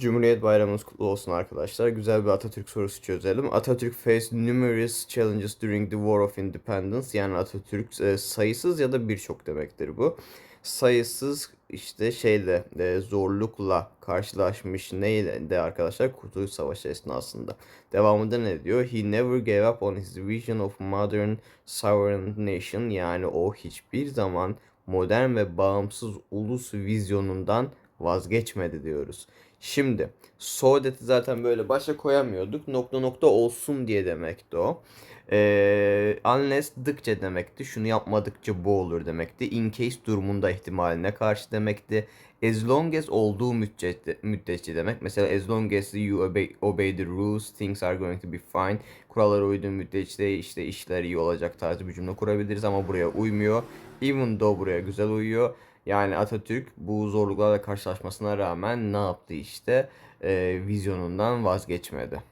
Cumhuriyet Bayramınız kutlu olsun arkadaşlar. Güzel bir Atatürk sorusu çözelim. Atatürk faced numerous challenges during the War of Independence. Yani Atatürk e, sayısız ya da birçok demektir bu. Sayısız işte şeyle e, zorlukla karşılaşmış neyle de arkadaşlar Kurtuluş Savaşı esnasında. Devamında ne diyor? He never gave up on his vision of modern sovereign nation. Yani o hiçbir zaman modern ve bağımsız ulus vizyonundan vazgeçmedi diyoruz. Şimdi so that'i zaten böyle başa koyamıyorduk. Nokta nokta olsun diye demekti o. Ee, unless dıkça demekti. Şunu yapmadıkça bu olur demekti. In case durumunda ihtimaline karşı demekti. As long as olduğu müddetçe, müddetçe demek. Mesela as long as you obey, obey the rules, things are going to be fine. Kurallara uyduğun müddetçe işte işler iyi olacak tarzı bir cümle kurabiliriz ama buraya uymuyor. Even though buraya güzel uyuyor. Yani Atatürk bu zorluklarla karşılaşmasına rağmen ne yaptı işte? Ee, vizyonundan vazgeçmedi.